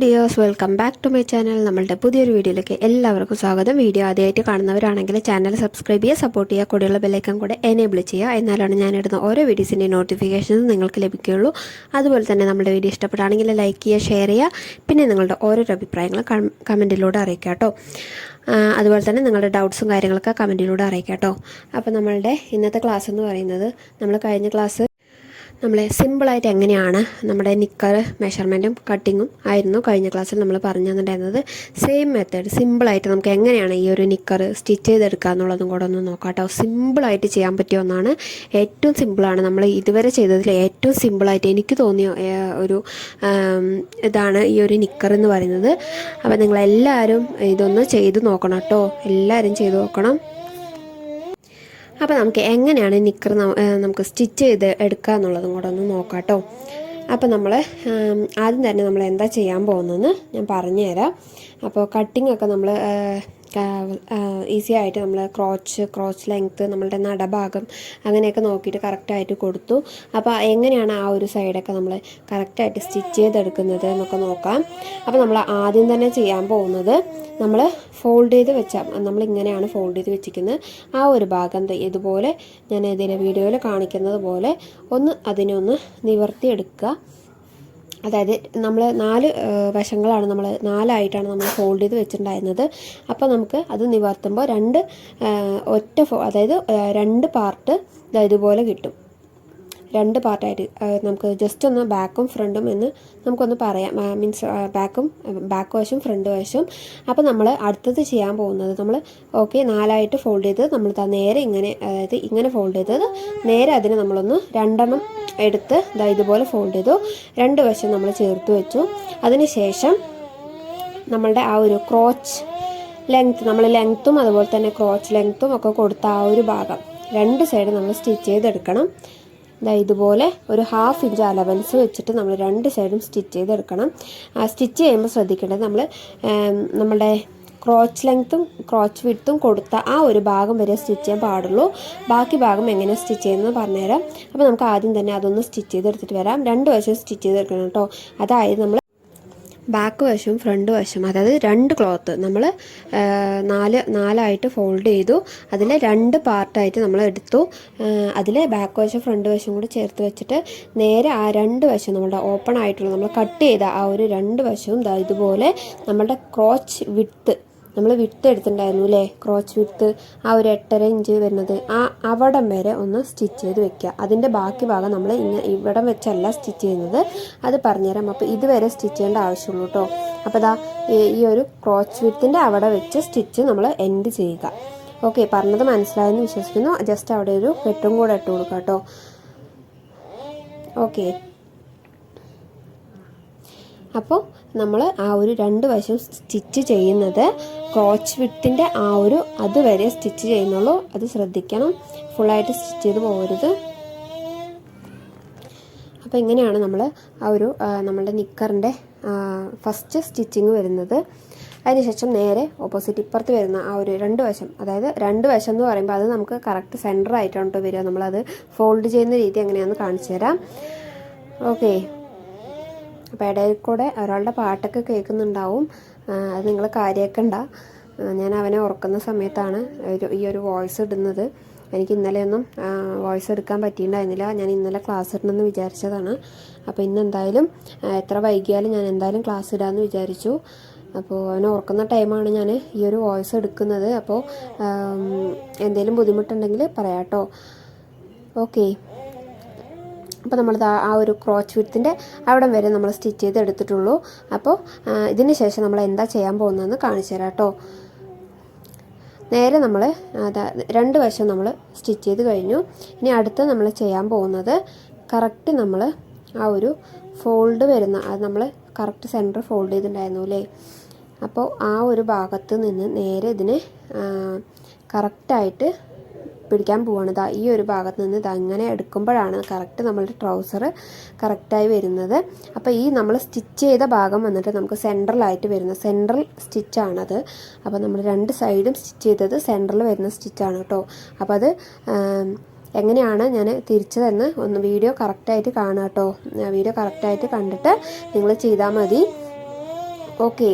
Dears welcome back to my channel. നമ്മളുടെ പുതിയൊരു വീഡിയോയിലേക്ക് എല്ലാവർക്കും സ്വാഗതം. വീഡിയോ ആദ്യമായിട്ട് കാണുന്നവരാണെങ്കിൽ ചാനൽ സബ്സ്ക്രൈബ് ചെയ്യുക സപ്പോർട്ട് ചെയ്യുക കൂടെയുള്ള ബെല്ലൈക്കൻ കൂടെ എനേബിൾ ചെയ്യുക. എന്നാലാണ് ഞാനിടുന്ന ഓരോ വീഡിയോസിന്റെ നോട്ടിഫിക്കേഷൻസ് നിങ്ങൾക്ക് ലഭിക്കുകയുള്ളൂ. അതുപോലെ തന്നെ നമ്മുടെ വീഡിയോ ഇഷ്ടപ്പെടുകയാണെങ്കിൽ ലൈക്ക് ചെയ്യുക ഷെയർ ചെയ്യുക. പിന്നെ നിങ്ങളുടെ ഓരോരോ അഭിപ്രായങ്ങൾ കമന്റിലൂടെ അറിയിക്കുക കേട്ടോ. അതുപോലെ തന്നെ നിങ്ങളുടെ ഡൗട്ട്സും കാര്യങ്ങളൊക്കെ കമന്റിലൂടെ അറിയിക്കുക കേട്ടോ. അപ്പോൾ നമ്മളുടെ ഇന്നത്തെ ക്ലാസ് എന്ന് പറയുന്നത് നമ്മൾ കഴിഞ്ഞ ക്ലാസ് നമ്മളെ സിമ്പിളായിട്ട് എങ്ങനെയാണ് നമ്മുടെ നിക്കർ മെഷർമെന്റും കട്ടിങ്ങും ആയിരുന്നു കഴിഞ്ഞ ക്ലാസ്സിൽ നമ്മൾ പറഞ്ഞു തന്നിട്ടുണ്ടായിരുന്നത് സെയിം മെത്തേഡ് സിമ്പിളായിട്ട് നമുക്ക് എങ്ങനെയാണ് ഈ ഒരു നിക്കർ സ്റ്റിച്ച് ചെയ്തെടുക്കുക എന്നുള്ളതും കൂടെ ഒന്ന് നോക്കാം കേട്ടോ. സിമ്പിളായിട്ട് ചെയ്യാൻ പറ്റിയ ഒന്നാണ്. ഏറ്റവും സിമ്പിളാണ് നമ്മൾ ഇതുവരെ ചെയ്തതിൽ ഏറ്റവും സിമ്പിളായിട്ട് എനിക്ക് തോന്നിയ ഒരു ഇതാണ് ഈ ഒരു നിക്കർ എന്ന് പറയുന്നത്. അപ്പോൾ നിങ്ങളെല്ലാവരും ഇതൊന്ന് ചെയ്ത് നോക്കണം കേട്ടോ. എല്ലാവരും ചെയ്ത് നോക്കണം. അപ്പോൾ നമുക്ക് എങ്ങനെയാണ് നിക്കർ നമുക്ക് സ്റ്റിച്ച് ചെയ്ത് എടുക്കുക എന്നുള്ളതും കൂടെ ഒന്ന് നോക്കാം കേട്ടോ അപ്പോൾ നമ്മൾ ആദ്യം തന്നെ നമ്മൾ എന്താ ചെയ്യാൻ പോകുന്നതെന്ന് ഞാൻ പറഞ്ഞുതരാം. അപ്പോൾ കട്ടിംഗ് ഒക്കെ നമ്മൾ ഈസി ആയിട്ട് നമ്മൾ ക്രോച്ച് ക്രോച്ച് ലെങ്ത്ത് നമ്മളുടെ നടഭാഗം അങ്ങനെയൊക്കെ നോക്കിയിട്ട് കറക്റ്റായിട്ട് കൊടുത്തു. അപ്പോൾ എങ്ങനെയാണ് ആ ഒരു സൈഡൊക്കെ നമ്മൾ കറക്റ്റായിട്ട് സ്റ്റിച്ച് ചെയ്തെടുക്കുന്നത് എന്നൊക്കെ നോക്കാം. അപ്പോൾ നമ്മൾ ആദ്യം തന്നെ ചെയ്യാൻ പോകുന്നത് നമ്മൾ ഫോൾഡ് ചെയ്ത് വെച്ചാൽ നമ്മൾ ഇങ്ങനെയാണ് ഫോൾഡ് ചെയ്ത് വെച്ചിരിക്കുന്നത്. ആ ഒരു ഭാഗം ഇതുപോലെ ഞാൻ ഇതിന്റെ വീഡിയോയിൽ കാണിക്കുന്നത് പോലെ ഒന്ന് അതിനൊന്ന് നിവർത്തിയെടുക്കുക. അതായത് നമ്മൾ നാല് വശങ്ങളാണ് നമ്മൾ നാലായിട്ടാണ് നമ്മൾ ഫോൾഡ് ചെയ്ത് വെച്ചിട്ടുണ്ടായിരുന്നത്. അപ്പോൾ നമുക്ക് അത് നിവർത്തുമ്പോൾ രണ്ട് ഒറ്റ ഫോ അതായത് രണ്ട് പാർട്ട് ഇതുപോലെ കിട്ടും. രണ്ട് പാർട്ടായിട്ട്. നമുക്ക് ജസ്റ്റ് ഒന്ന് ബാക്കും ഫ്രണ്ടും എന്ന് നമുക്കൊന്ന് പറയാം. മീൻസ് ബാക്കും ബാക്ക് വശം ഫ്രണ്ട് വശം അപ്പോൾ നമ്മൾ അടുത്തത് ചെയ്യാൻ പോകുന്നത് നമ്മൾ ഓക്കെ നാലായിട്ട് ഫോൾഡ് ചെയ്തത് നമ്മൾ നേരെ ഇങ്ങനെ അതായത് ഇങ്ങനെ ഫോൾഡ് ചെയ്തത് നേരെ അതിന് നമ്മളൊന്ന് രണ്ടെണ്ണം എടുത്ത് ഇതാ ഇതുപോലെ ഫോൾഡ് ചെയ്തു. രണ്ട് വശം നമ്മൾ ചേർത്ത് വെച്ചു. അതിന് ശേഷം നമ്മളുടെ ആ ഒരു ക്രോച്ച് ലെങ്ത്ത് നമ്മൾ ലെങ്ത്തും അതുപോലെ തന്നെ ക്രോച്ച് ലെങ്ത്തും ഒക്കെ കൊടുത്ത ആ ഒരു ഭാഗം. രണ്ട് സൈഡ് നമ്മൾ സ്റ്റിച്ച് ചെയ്തെടുക്കണം. ദാ ഇതുപോലെ ഒരു ഹാഫ് ഇഞ്ച് അലവൻസ് വെച്ചിട്ട് നമ്മൾ രണ്ട് സൈഡും സ്റ്റിച്ച് ചെയ്തെടുക്കണം. സ്റ്റിച്ച് ചെയ്യുമ്പോൾ ശ്രദ്ധിക്കേണ്ടത് നമ്മൾ നമ്മുടെ ക്രോച്ച് ലെങ്ത്തും ക്രോച്ച് വിഡ്ത്തും കൊടുത്ത ആ ഒരു ഭാഗം വരെ സ്റ്റിച്ച് ചെയ്യാൻ പാടുള്ളൂ. ബാക്കി ഭാഗം എങ്ങനെ സ്റ്റിച്ച് ചെയ്യുന്നത് പറഞ്ഞുതരാം. അപ്പോൾ നമുക്ക് ആദ്യം തന്നെ അതൊന്ന് സ്റ്റിച്ച് ചെയ്തെടുത്തിട്ട് വരാം. രണ്ട് വശം സ്റ്റിച്ച് ചെയ്തെടുക്കണം കേട്ടോ. അതായത് നമ്മൾ ബാക്ക് വശവും ഫ്രണ്ട് വശം അതായത് രണ്ട് ക്ലോത്ത് നമ്മൾ നാല് നാലായിട്ട് ഫോൾഡ് ചെയ്തു. അതിൽ രണ്ട് പാർട്ടായിട്ട് നമ്മൾ എടുത്തു. അതിൽ ബാക്ക് വശം ഫ്രണ്ട് വശം കൂടി ചേർത്ത് വെച്ചിട്ട് നേരെ ആ രണ്ട് വശം നമ്മുടെ ഓപ്പൺ ആയിട്ടുള്ള നമ്മൾ കട്ട് ചെയ്ത ആ ഒരു രണ്ട് വശവും ഇതുപോലെ നമ്മളുടെ ക്രോച്ച് വിട്ട് നമ്മൾ വിട്ട് എടുത്തിട്ടുണ്ടായിരുന്നു അല്ലേ ക്രോച്ച് വിട്ട് ആ ഒരു എട്ടര ഇഞ്ച് വരുന്നത്. ആ അവിടം വരെ ഒന്ന് സ്റ്റിച്ച് ചെയ്ത് വെക്കുക. അതിന്റെ ബാക്കി ഭാഗം നമ്മൾ ഇങ്ങനെ ഇവിടം വെച്ചല്ല സ്റ്റിച്ച് ചെയ്യുന്നത്. അത് പറഞ്ഞുതരാം. അപ്പോൾ ഇതുവരെ സ്റ്റിച്ച് ചെയ്യേണ്ട ആവശ്യമുള്ളൂ കേട്ടോ അപ്പോൾ ഇതാ ഈ- ഒരു ക്രോച്ച് വിത്തിന്റെ അവിടെ വെച്ച് സ്റ്റിച്ച് നമ്മൾ എൻഡ് ചെയ്യുക. ഓക്കെ പറഞ്ഞത് മനസ്സിലായെന്ന് വിശ്വസിക്കുന്നു. ജസ്റ്റ് അവിടെ ഒരു കെട്ടും കൂടെ ഇട്ട് കൊടുക്കുക കേട്ടോ ഓക്കെ. അപ്പോൾ നമ്മൾ ആ ഒരു രണ്ട് വശം സ്റ്റിച്ച് ചെയ്യുന്നത് കോച്ച് വിട്ടിന്റെ ആ ഒരു അതുവരെ സ്റ്റിച്ച് ചെയ്യുന്നുള്ളൂ. അത് ശ്രദ്ധിക്കണം. ഫുള്ളായിട്ട് സ്റ്റിച്ച് ചെയ്ത് പോകരുത്. അപ്പോൾ ഇങ്ങനെയാണ് നമ്മൾ ആ ഒരു നമ്മളുടെ നിക്കറിന്റെ ഫസ്റ്റ് സ്റ്റിച്ചിങ് വരുന്നത്. അതിനുശേഷം നേരെ ഓപ്പോസിറ്റ് ഇപ്പുറത്ത് വരുന്ന ആ ഒരു രണ്ട് വശം അതായത് രണ്ട് വശം എന്ന് പറയുമ്പോൾ അത് നമുക്ക് കറക്റ്റ് സെന്റർ ആയിട്ടാണ് കേട്ടോ വരിക. നമ്മളത് ഫോൾഡ് ചെയ്യുന്ന രീതി എങ്ങനെയാണെന്ന് കാണിച്ചു തരാം. ഓക്കെ അപ്പോൾ ഇടയിൽ കൂടെ ഒരാളുടെ പാട്ടൊക്കെ കേൾക്കുന്നുണ്ടാവും. അത് നിങ്ങൾ കാര്യമാക്കണ്ട ഞാൻ അവനെ ഉറക്കുന്ന സമയത്താണ് ഈ ഒരു വോയിസ് ഇടുന്നത്. എനിക്ക് ഇന്നലെയൊന്നും വോയിസ് എടുക്കാൻ പറ്റിയിട്ടുണ്ടായിരുന്നില്ല. ഞാൻ ഇന്നലെ ക്ലാസ് ഇടണമെന്ന് വിചാരിച്ചതാണ്. അപ്പോൾ ഇന്ന് എന്തായാലും എത്ര വൈകിയാലും ഞാൻ എന്തായാലും ക്ലാസ് ഇടാമെന്ന് വിചാരിച്ചു. അപ്പോൾ അവനെ ഉറക്കുന്ന ടൈമാണ് ഞാൻ ഈ ഒരു വോയിസ് എടുക്കുന്നത്. അപ്പോൾ എന്തെങ്കിലും ബുദ്ധിമുട്ടുണ്ടെങ്കിൽ പറയാം കേട്ടോ ഓക്കെ. അപ്പോൾ നമ്മൾ ആ ഒരു ക്രോച്ച് വിത്തിന്റെ അവിടം വരെ നമ്മൾ സ്റ്റിച്ച് ചെയ്ത് എടുത്തിട്ടുള്ളൂ. അപ്പോൾ ഇതിന് ശേഷം നമ്മൾ എന്താ ചെയ്യാൻ പോകുന്നതെന്ന് കാണിച്ചു തരാം കേട്ടോ. നേരെ നമ്മൾ രണ്ട് വശം നമ്മൾ സ്റ്റിച്ച് ചെയ്ത് കഴിഞ്ഞു. ഇനി അടുത്ത് നമ്മൾ ചെയ്യാൻ പോകുന്നത് കറക്റ്റ് നമ്മൾ ആ ഒരു ഫോൾഡ് വരുന്ന അത് നമ്മൾ കറക്റ്റ് സെന്റർ ഫോൾഡ് ചെയ്തിട്ടുണ്ടായിരുന്നു അല്ലേ? അപ്പോൾ ആ ഒരു ഭാഗത്ത് നിന്ന് നേരെ ഇതിനെ കറക്റ്റായിട്ട് പിടിക്കാൻ പോവാണ്. ഈ ഒരു ഭാഗത്ത് നിന്ന് ഇത് അങ്ങനെ എടുക്കുമ്പോഴാണ് കറക്റ്റ് നമ്മളുടെ ട്രൗസർ കറക്റ്റായി വരുന്നത്. അപ്പോൾ ഈ നമ്മൾ സ്റ്റിച്ച് ചെയ്ത ഭാഗം വന്നിട്ട് നമുക്ക് സെൻട്രലായിട്ട് വരുന്ന സെൻട്രൽ സ്റ്റിച്ചാണത് അപ്പോൾ നമ്മൾ രണ്ട് സൈഡും സ്റ്റിച്ച് ചെയ്തത് സെൻട്രൽ വരുന്ന സ്റ്റിച്ചാണ് കേട്ടോ അപ്പോൾ അത് എങ്ങനെയാണ് ഞാൻ തിരിച്ചതെന്ന് ഒന്ന് വീഡിയോ കറക്റ്റായിട്ട് കാണുക കേട്ടോ വീഡിയോ കറക്റ്റായിട്ട് കണ്ടിട്ട് നിങ്ങൾ ചെയ്താൽ മതി. ഓക്കെ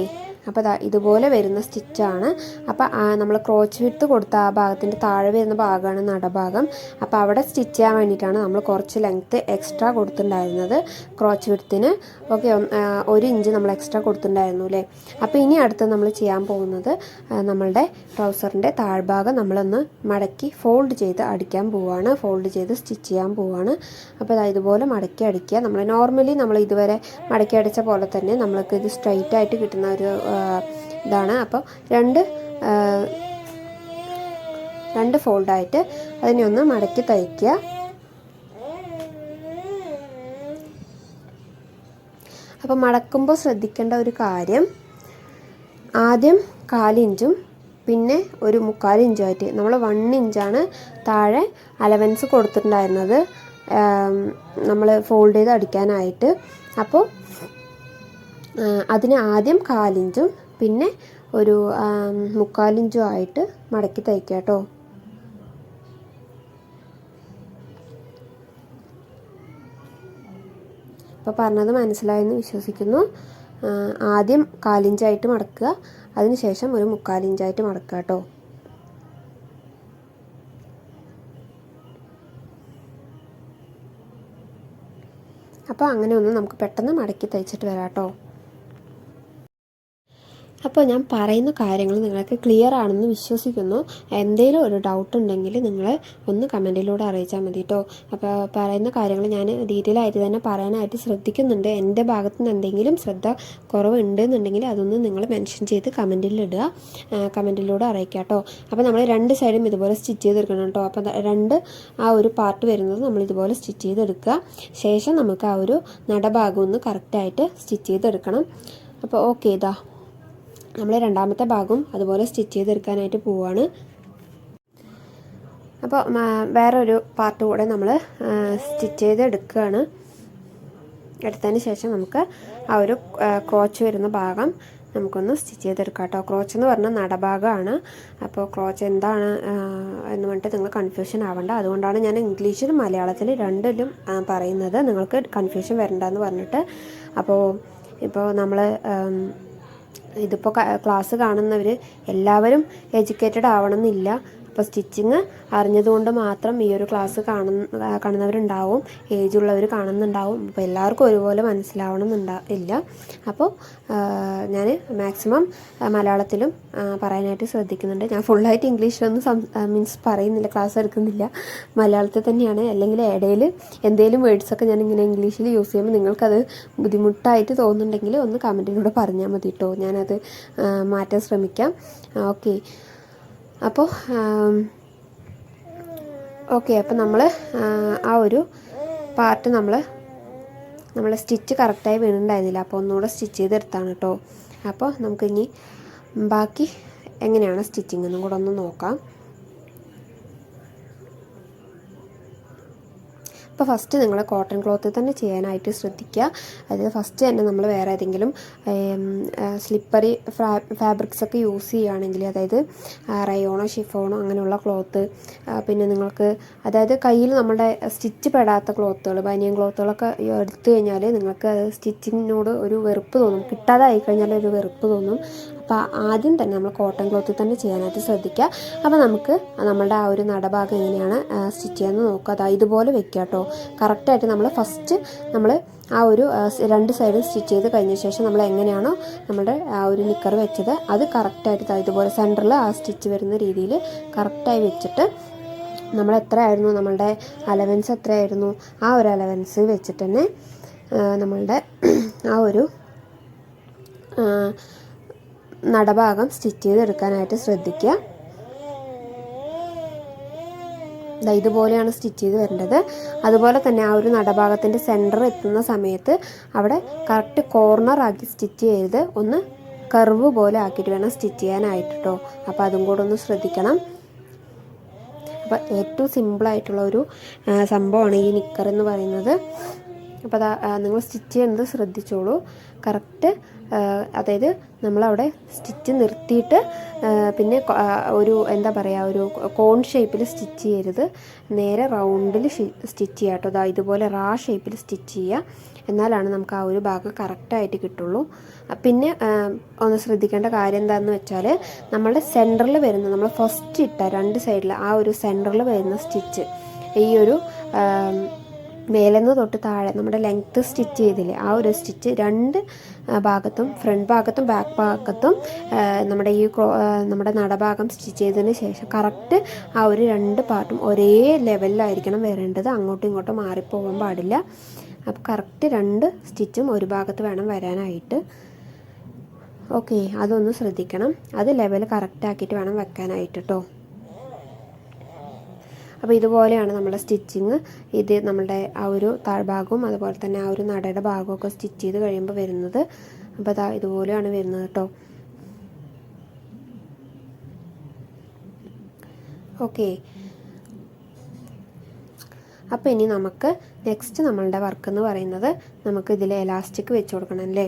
അപ്പോൾ അതാ ഇതുപോലെ വരുന്ന സ്റ്റിച്ചാണ് അപ്പോൾ നമ്മൾ ക്രോച്ച് വിട്ട് കൊടുത്ത ആ ഭാഗത്തിന്റെ താഴെ വരുന്ന ഭാഗമാണ് നടഭാഗം. അപ്പോൾ അവിടെ സ്റ്റിച്ച് ചെയ്യാൻ വേണ്ടിയിട്ടാണ് നമ്മൾ കുറച്ച് ലെങ്ത്ത് എക്സ്ട്രാ കൊടുത്തിട്ടുണ്ടായിരുന്നത് ക്രോച്ച് വിടത്തിന് ഓക്കെ ഒരു ഇഞ്ച് നമ്മൾ എക്സ്ട്രാ കൊടുത്തിട്ടുണ്ടായിരുന്നു അല്ലേ? അപ്പോൾ ഇനി അടുത്ത് നമ്മൾ ചെയ്യാൻ പോകുന്നത് നമ്മളുടെ ട്രൗസറിന്റെ താഴ്ഭാഗം നമ്മളൊന്ന് മടക്കി ഫോൾഡ് ചെയ്ത് അടിക്കാൻ പോവുകയാണ് ഫോൾഡ് ചെയ്ത് സ്റ്റിച്ച് ചെയ്യാൻ പോവുകയാണ് അപ്പോൾ ഇതാ ഇതുപോലെ മടക്കി അടിക്കുക. നമ്മൾ നോർമലി നമ്മൾ ഇതുവരെ മടക്കി അടിച്ച പോലെ തന്നെ നമ്മൾക്ക് ഇത് സ്ട്രൈറ്റ് ആയിട്ട് കിട്ടുന്ന ഒരു ഇതാണ്. അപ്പോൾ രണ്ട് രണ്ട് ഫോൾഡായിട്ട് അതിനെ ഒന്ന് മടക്കി തയ്ക്കുക. അപ്പോൾ മടക്കുമ്പോൾ ശ്രദ്ധിക്കേണ്ട ഒരു കാര്യം ആദ്യം കാലിഞ്ചും പിന്നെ ഒരു മുക്കാൽ ഇഞ്ചുമായിട്ട് നമ്മൾ വൺ ഇഞ്ചാണ് താഴെ അലവൻസ് കൊടുത്തിട്ടുണ്ടായിരുന്നത് നമ്മൾ ഫോൾഡ് ചെയ്ത് അടിക്കാനായിട്ട്. അപ്പോൾ അതിന് ആദ്യം കാലിഞ്ചും പിന്നെ ഒരു മുക്കാലിഞ്ചും ആയിട്ട് മടക്കി തയ്ക്കാം കേട്ടോ അപ്പോൾ പറഞ്ഞത് മനസ്സിലായെന്ന് വിശ്വസിക്കുന്നു. ആദ്യം കാലിഞ്ചായിട്ട് മടക്കുക. അതിനുശേഷം ഒരു മുക്കാലിഞ്ചായിട്ട് മടക്കുക കേട്ടോ അപ്പോൾ അങ്ങനെ ഒന്ന് നമുക്ക് പെട്ടെന്ന് മടക്കി തയ്ച്ചിട്ട് വരാം കേട്ടോ അപ്പോൾ ഞാൻ പറയുന്ന കാര്യങ്ങൾ നിങ്ങൾക്ക് ക്ലിയർ ആണെന്ന് വിശ്വസിക്കുന്നു. എന്തെങ്കിലും ഒരു ഡൗട്ട് ഉണ്ടെങ്കിൽ നിങ്ങൾ ഒന്ന് കമന്റിലൂടെ അറിയിച്ചാൽ മതി കേട്ടോ അപ്പോൾ പറയുന്ന കാര്യങ്ങൾ ഞാൻ ഡീറ്റെയിൽ ആയിട്ട് തന്നെ പറയാനായിട്ട് ശ്രദ്ധിക്കുന്നുണ്ട്. എന്റെ ഭാഗത്തു നിന്ന് എന്തെങ്കിലും ശ്രദ്ധ കുറവുണ്ട് എന്നുണ്ടെങ്കിൽ അതൊന്ന് നിങ്ങൾ മെൻഷൻ ചെയ്ത് കമന്റിൽ ഇടുക. കമന്റിലൂടെ അറിയിക്കുക കേട്ടോ അപ്പോൾ നമ്മൾ രണ്ട് സൈഡും ഇതുപോലെ സ്റ്റിച്ച് ചെയ്തെടുക്കണം കേട്ടോ അപ്പോൾ രണ്ട് ആ ഒരു പാർട്ട് വരുന്നത് നമ്മൾ ഇതുപോലെ സ്റ്റിച്ച് ചെയ്തെടുക്കുക. ശേഷം നമുക്ക് ആ ഒരു നടഭാഗം ഒന്ന് കറക്റ്റായിട്ട് സ്റ്റിച്ച് ചെയ്തെടുക്കണം. അപ്പോൾ ഓക്കെ ഇതാ നമ്മൾ രണ്ടാമത്തെ ഭാഗം അതുപോലെ സ്റ്റിച്ച് ചെയ്തെടുക്കാനായിട്ട് പോവുകയാണ് അപ്പോൾ വേറൊരു പാർട്ട് കൂടെ നമ്മൾ സ്റ്റിച്ച് ചെയ്ത് എടുക്കുകയാണ് എടുത്തതിന് ശേഷം നമുക്ക് ആ ഒരു ക്രോച്ച് വരുന്ന ഭാഗം നമുക്കൊന്ന് സ്റ്റിച്ച് ചെയ്തെടുക്കാം കേട്ടോ. ക്രോച്ച് എന്ന് പറഞ്ഞാൽ നടഭാഗമാണ് അപ്പോൾ ക്രോച്ച് എന്താണ് എന്ന് പറഞ്ഞിട്ട് നിങ്ങൾ കൺഫ്യൂഷൻ ആവേണ്ട. അതുകൊണ്ടാണ് ഞാൻ ഇംഗ്ലീഷിലും മലയാളത്തിലും രണ്ടിലും പറയുന്നത്. നിങ്ങൾക്ക് കൺഫ്യൂഷൻ വരണ്ടെന്ന് പറഞ്ഞിട്ട്. അപ്പോൾ ഇപ്പോൾ നമ്മൾ ഇതിപ്പോൾ ക്ലാസ് കാണുന്നവർ എല്ലാവരും എഡ്യൂക്കേറ്റഡ് ആവണമെന്നില്ല. അപ്പോൾ സ്റ്റിച്ചിങ് അറിഞ്ഞതുകൊണ്ട് മാത്രം ഈ ഒരു ക്ലാസ് കാണുന്ന കാണുന്നവരുണ്ടാവും. ഏജുള്ളവർ കാണുന്നുണ്ടാവും. അപ്പോൾ എല്ലാവർക്കും ഒരുപോലെ മനസ്സിലാവണം എന്നുണ്ടാ ഇല്ല. അപ്പോൾ ഞാൻ മാക്സിമം മലയാളത്തിലും പറയാനായിട്ട് ശ്രദ്ധിക്കുന്നുണ്ട്. ഞാൻ ഫുള്ളായിട്ട് ഇംഗ്ലീഷിലൊന്നും സം മീൻസ് പറയുന്നില്ല ക്ലാസ് എടുക്കുന്നില്ല. മലയാളത്തിൽ തന്നെയാണ്. അല്ലെങ്കിൽ ഇടയിൽ എന്തെങ്കിലും വേർഡ്സൊക്കെ ഞാൻ ഇങ്ങനെ ഇംഗ്ലീഷിൽ യൂസ് ചെയ്യുമ്പോൾ നിങ്ങൾക്കത് ബുദ്ധിമുട്ടായിട്ട് തോന്നുന്നുണ്ടെങ്കിൽ ഒന്ന് കമന്റിലൂടെ പറഞ്ഞാൽ മതി കേട്ടോ ഞാനത് മാറ്റാൻ ശ്രമിക്കാം. ഓക്കെ. അപ്പോൾ ഓക്കെ അപ്പോൾ നമ്മൾ ആ ഒരു പാർട്ട് നമ്മൾ നമ്മൾ സ്റ്റിച്ച് കറക്റ്റായി വീണുണ്ടായിരുന്നില്ല അപ്പോൾ ഒന്നുകൂടെ സ്റ്റിച്ച് ചെയ്തെടുത്താണ് കേട്ടോ. അപ്പോൾ നമുക്കിനി ബാക്കി എങ്ങനെയാണ് സ്റ്റിച്ചിങ് എന്നും കൂടെ ഒന്ന് നോക്കാം. അപ്പോൾ ഫസ്റ്റ് നിങ്ങൾ കോട്ടൺ ക്ലോത്തിൽ തന്നെ ചെയ്യാനായിട്ട് ശ്രദ്ധിക്കുക. അതായത് ഫസ്റ്റ് തന്നെ നമ്മൾ വേറെ ഏതെങ്കിലും സ്ലിപ്പറി ഫാബ്രിക്സ് ഒക്കെ യൂസ് ചെയ്യുകയാണെങ്കിൽ അതായത് റയോണോ ഷിഫോണോ അങ്ങനെയുള്ള ക്ലോത്ത് പിന്നെ നിങ്ങൾക്ക് അതായത് കയ്യിൽ നമ്മുടെ സ്റ്റിച്ച് പെടാത്ത ക്ലോത്തുകൾ ബനിയൻ ക്ലോത്തുകളൊക്കെ എടുത്തു കഴിഞ്ഞാൽ നിങ്ങൾക്ക് അത് സ്റ്റിച്ചിങ്ങിനോട് ഒരു വെറുപ്പ് തോന്നും. കിട്ടാതായി കഴിഞ്ഞാൽ ഒരു വെറുപ്പ് തോന്നും. അപ്പോൾ ആദ്യം തന്നെ നമ്മൾ കോട്ടൺ ക്ലോത്തിൽ തന്നെ ചെയ്യാനായിട്ട് ശ്രദ്ധിക്കുക. അപ്പോൾ നമുക്ക് നമ്മളുടെ ആ ഒരു നടഭാഗം എങ്ങനെയാണ് സ്റ്റിച്ച് ചെയ്യാമെന്ന് നോക്കുക. അതാ ഇതുപോലെ വെക്കുക കേട്ടോ. കറക്റ്റായിട്ട് നമ്മൾ ഫസ്റ്റ് നമ്മൾ ആ ഒരു രണ്ട് സൈഡും സ്റ്റിച്ച് ചെയ്ത് കഴിഞ്ഞ ശേഷം നമ്മൾ എങ്ങനെയാണോ നമ്മുടെ ആ ഒരു നിക്കർ വെച്ചത് അത് കറക്റ്റായിട്ട് ഇതുപോലെ സെന്ററിൽ ആ സ്റ്റിച്ച് വരുന്ന രീതിയിൽ കറക്റ്റായി വെച്ചിട്ട് നമ്മൾ എത്രയായിരുന്നു നമ്മളുടെ അലവൻസ് എത്രയായിരുന്നു? ആ ഒരു അലവൻസ് വെച്ചിട്ട് തന്നെ നമ്മളുടെ ആ ഒരു നടഭാഗം സ്റ്റിച്ച് ചെയ്തെടുക്കാനായിട്ട് ശ്രദ്ധിക്കുക. ഇതുപോലെയാണ് സ്റ്റിച്ച് ചെയ്ത് വരേണ്ടത്. അതുപോലെ തന്നെ ആ ഒരു നടഭാഗത്തിന്റെ സെന്റർ എത്തുന്ന സമയത്ത് അവിടെ കറക്റ്റ് കോർണർ ആക്കി സ്റ്റിച്ച് ചെയ്ത് ഒന്ന് കർവ് പോലെ ആക്കിയിട്ട് വേണം സ്റ്റിച്ച് ചെയ്യാനായിട്ട് കേട്ടോ അപ്പോൾ അതും കൂടെ ഒന്ന് ശ്രദ്ധിക്കണം. അപ്പോൾ ഏറ്റവും സിമ്പിളായിട്ടുള്ള ഒരു സംഭവമാണ് ഈ നിക്കർ എന്ന് പറയുന്നത്. അപ്പോൾ അതാ നിങ്ങൾ സ്റ്റിച്ച് ചെയ്യുന്നത് ശ്രദ്ധിച്ചോളൂ. കറക്റ്റ് അതായത് നമ്മളവിടെ സ്റ്റിച്ച് നിർത്തിയിട്ട് പിന്നെ ഒരു എന്താ പറയുക ഒരു കോൺ ഷേപ്പിൽ സ്റ്റിച്ച് ചെയ്യരുത്. നേരെ റൗണ്ടിൽ സ്റ്റിച്ച് ചെയ്യുക കേട്ടോ. ദാ ഇതുപോലെ റാ ഷേപ്പിൽ സ്റ്റിച്ച് ചെയ്യുക. എന്നാലാണ് നമുക്ക് ആ ഒരു ഭാഗം കറക്റ്റായിട്ട് കിട്ടുള്ളൂ. പിന്നെ ഒന്ന് ശ്രദ്ധിക്കേണ്ട കാര്യം എന്താണെന്ന് വെച്ചാൽ നമ്മളുടെ സെന്ററിൽ വരുന്ന നമ്മൾ ഫസ്റ്റ് ഇട്ട രണ്ട് സൈഡിൽ ആ ഒരു സെന്ററിൽ വരുന്ന സ്റ്റിച്ച്. ഈ ഒരു മേലെന്ന് തൊട്ട് താഴെ നമ്മുടെ ലെങ്ത്ത് സ്റ്റിച്ച് ചെയ്തില്ലേ ആ ഒരു സ്റ്റിച്ച് രണ്ട് ഭാഗത്തും ഫ്രണ്ട് ഭാഗത്തും ബാക്ക് ഭാഗത്തും നമ്മുടെ ഈ നമ്മുടെ നടഭാഗം സ്റ്റിച്ച് ചെയ്തതിന് ശേഷം കറക്റ്റ് ആ ഒരു രണ്ട് പാർട്ടും ഒരേ ലെവലിലായിരിക്കണം വരേണ്ടത്. അങ്ങോട്ടും ഇങ്ങോട്ടും മാറിപ്പോകാൻ പാടില്ല. അപ്പോൾ കറക്റ്റ് രണ്ട് സ്റ്റിച്ചും ഒരു ഭാഗത്ത് വേണം വരാനായിട്ട്. ഓക്കെ അതൊന്ന് ശ്രദ്ധിക്കണം. അത് ലെവൽ കറക്റ്റ് ആക്കിയിട്ട് വേണം വെക്കാനായിട്ട് കേട്ടോ അപ്പോൾ ഇതുപോലെയാണ് നമ്മുടെ സ്റ്റിച്ചിങ് ഇത് നമ്മളുടെ ആ ഒരു താഴ്ഭാഗവും അതുപോലെ തന്നെ ആ ഒരു നടയുടെ ഭാഗമൊക്കെ സ്റ്റിച്ച് ചെയ്ത് കഴിയുമ്പോൾ വരുന്നത്. അപ്പോൾ അതാ ഇതുപോലെയാണ് വരുന്നത് കേട്ടോ ഓക്കെ അപ്പോൾ ഇനി നമുക്ക് നെക്സ്റ്റ് നമ്മളുടെ വർക്ക് എന്ന് പറയുന്നത് നമുക്ക് ഇതിൽ എലാസ്റ്റിക് വെച്ച് കൊടുക്കണം അല്ലേ?